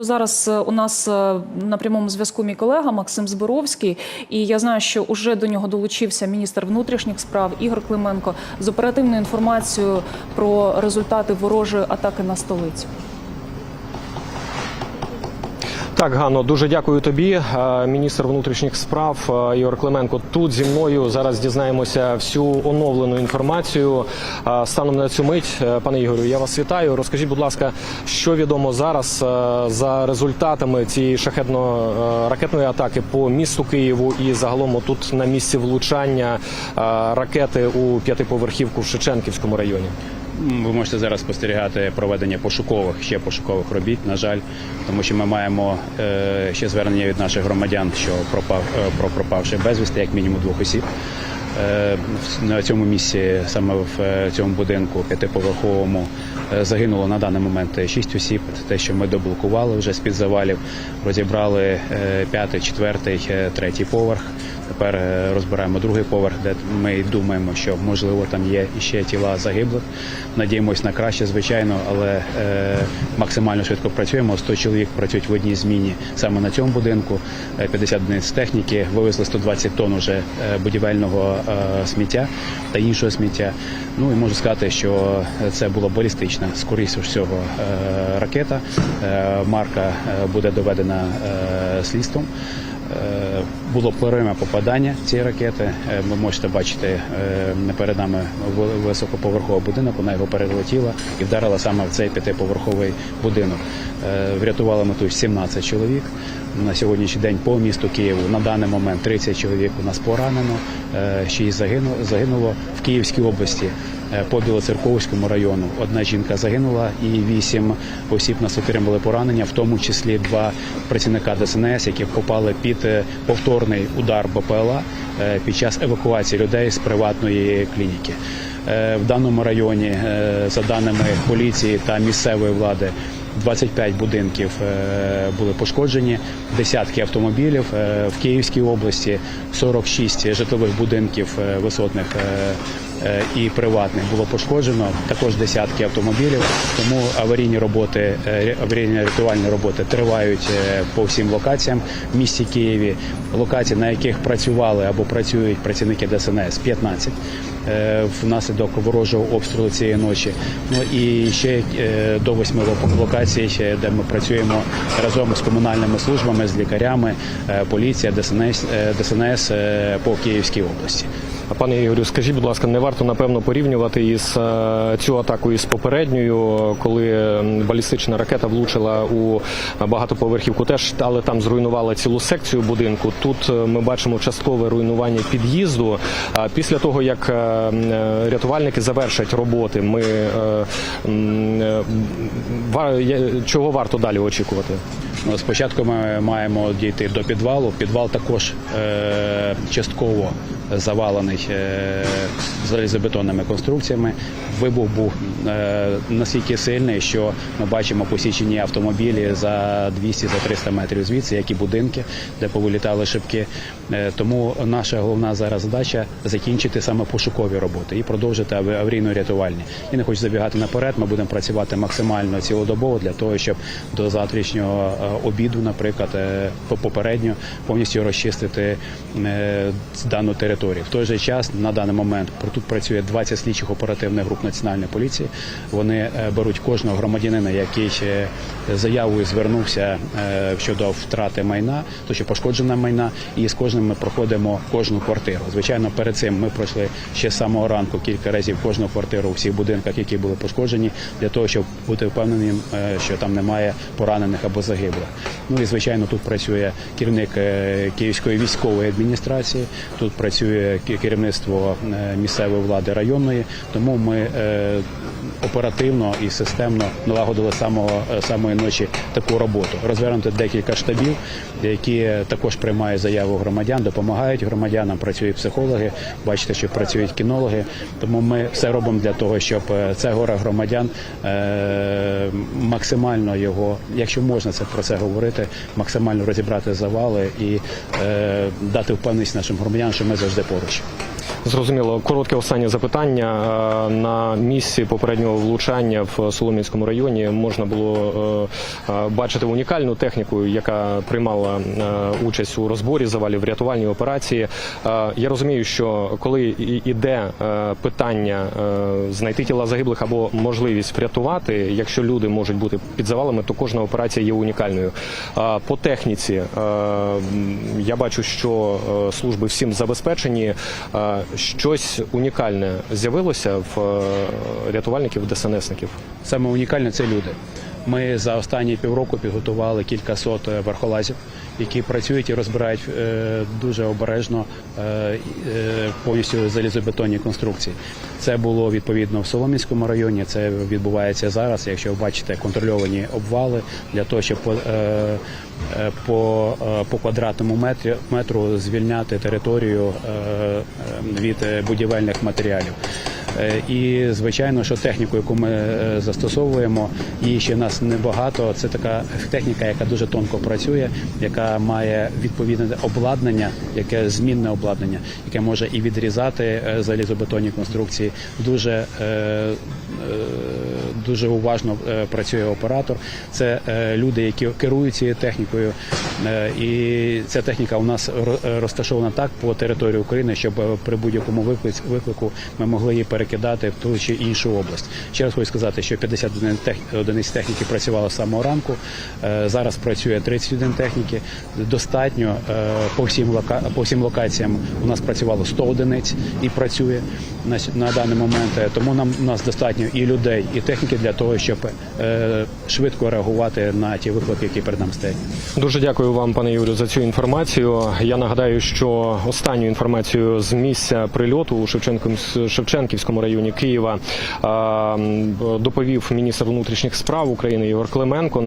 Зараз е, у нас е, на прямому зв'язку мій колега Максим Зборовський, і я знаю, що уже до нього долучився міністр внутрішніх справ Ігор Клименко з оперативною інформацією про результати ворожої атаки на столицю. Так, Ганно, дуже дякую тобі. Е, Міністр внутрішніх справ е, Ігор Клименко тут зі мною. Зараз дізнаємося всю оновлену інформацію. Е, Станом на цю мить, пане Ігорю, я вас вітаю. Розкажіть, будь ласка, що відомо зараз за результатами цієї шахетно-ракетної атаки по місту Києву і загалом тут на місці влучання ракети у п'ятиповерхівку в Шевченківському районі. Ви можете зараз спостерігати проведення пошукових ще пошукових робіт. На жаль, тому що ми маємо е, ще звернення від наших громадян, що пропав е, про пропавши безвісти, як мінімум двох осіб. Е, На цьому місці, саме в цьому будинку п'ятиповерховому, загинуло на даний момент шість осіб. Те, що ми доблокували вже з під завалів, розібрали п'ятий, четвертий, третій поверх. Тепер е, розбираємо другий поверх, де ми думаємо, що можливо там є ще тіла загиблих. Надіємось на краще, звичайно, але е, максимально швидко працюємо. 100 чоловік працюють в одній зміні саме на цьому будинку. Е, 50 одиниць техніки вивезли 120 тонн уже е, будівельного е, сміття та іншого сміття. Ну і можу сказати, що це була балістична, скоріше всього, е, ракета. Е, Марка е, буде доведена е, слідством. Е, Було пряме попадання цієї ракети. Е, Ви можете бачити е, перед нами ви- високоповерховий будинок. Вона його перелетіла і вдарила саме в цей п'ятиповерховий будинок. Врятували ми тут 17 чоловік. На сьогоднішній день по місту Києву на даний момент 30 чоловік у нас поранено, 6 загинуло, загинуло в Київській області. Е, По Білоцерковському району одна жінка загинула і вісім осіб нас отримали поранення, в тому числі два працівника ДСНС, які попали під е, повторний удар БПЛА е, під час евакуації людей з приватної клініки. В даному районі, за даними поліції та місцевої влади, 25 будинків були пошкоджені, десятки автомобілів в Київській області, 46 житлових будинків висотних і приватних було пошкоджено. Також десятки автомобілів. Тому аварійні роботи, е, аварійні рятувальні роботи тривають е, по всім локаціям в місті Києві. Локації, на яких працювали або працюють працівники ДСНС, 15 е, внаслідок ворожого обстрілу цієї ночі. Ну і ще е, до восьми лок- локацій, де ми працюємо разом з комунальними службами, з лікарями, е, поліція, ДСНС, е, ДСНС е, по Київській області. Пане Ігорю, скажіть, будь ласка, не варто напевно порівнювати із е, цю атаку із попередньою, коли балістична ракета влучила у багатоповерхівку, теж але там зруйнувала цілу секцію будинку. Тут е, ми бачимо часткове руйнування під'їзду. Після того як е, рятувальники завершать роботи, ми чого варто далі очікувати? Ну, спочатку ми маємо дійти до підвалу. Підвал також е, частково завалений е, залізобетонними конструкціями. Вибух був е, настільки сильний, що ми бачимо посічені автомобілі за 200-300 метрів звідси, як і будинки, де повилітали шибки. Е, тому наша головна зараз задача закінчити саме пошукові роботи і продовжити ав- аварійно-рятувальні. І не хочу забігати наперед. Ми будемо працювати максимально цілодобово для того, щоб до завтрашнього е, обіду, наприклад, е, по- попередньо повністю розчистити е, дану територію. В той же час на даний момент тут працює 20 слідчих оперативних груп національної поліції. Вони е, беруть кожного громадянина, який заявою звернувся щодо втрати майна, то що пошкоджена майна, і з кожним ми проходимо кожну квартиру. Звичайно, перед цим ми пройшли ще з самого ранку кілька разів кожну квартиру у всіх будинках, які були пошкоджені, для того, щоб бути впевненим, що там немає поранених або загиблих. Ну і звичайно, тут працює керівник е, Київської військової адміністрації, тут працює ке- керівництво е, місцевої влади районної. Тому ми е, оперативно і системно налагодили самого е, самої ночі таку роботу. Розвернути декілька штабів, які також приймають заяву громадян, допомагають громадянам. Працюють психологи. Бачите, що працюють кінологи. Тому ми все робимо для того, щоб е, це горе громадян е, максимально його, якщо можна це про це говорити, максимально розібрати завали і дати впевненість нашим громадянам, що ми завжди поруч. Зрозуміло, коротке останнє запитання. На місці попереднього влучання в Солом'янському районі можна було е, е, бачити унікальну техніку, яка приймала е, участь у розборі завалів рятувальній операції. Я розумію, що коли іде питання знайти тіла загиблих або можливість врятувати, якщо люди можуть бути під завалами, то кожна операція є унікальною. По техніці я бачу, що служби всім забезпечені. Щось унікальне з'явилося в е, рятувальників, ДСНСників. Саме унікальне це люди. Ми за останні півроку підготували кілька сот е, верхолазів, які працюють і розбирають е, дуже обережно е, повністю залізобетонні конструкції. Це було відповідно в Солом'янському районі. Це відбувається зараз. Якщо ви бачите контрольовані обвали для того, щоб по, по, по квадратному метрі метру звільняти територію від будівельних матеріалів. Е, І звичайно, що техніку, яку ми е, застосовуємо, її ще в нас небагато. Це така техніка, яка дуже тонко працює, яка має відповідне обладнання, яке змінне обладнання, яке може і відрізати е, залізобетонні конструкції. Дуже е, е, дуже уважно е, працює оператор. Це е, люди, які керують цією технікою. Е, І ця техніка у нас розташована так по території України, щоб при будь-якому виклику ми могли її перекидати в ту чи іншу область. Ще раз хочу сказати, що 50 одиниць техніки працювало з самого ранку. Зараз працює 31 техніки. Достатньо по всім по всім локаціям у нас працювало 100 одиниць і працює на, на даний момент. Тому нам у нас достатньо і людей, і техніки для того, щоб е, швидко реагувати на ті виклики, які перед нам стоять. Дуже дякую вам, пане Юрію, за цю інформацію. Я нагадаю, що останню інформацію з місця прильоту у Шевченківському районі Києва а, доповів міністр внутрішніх справ України Ігор Клименко.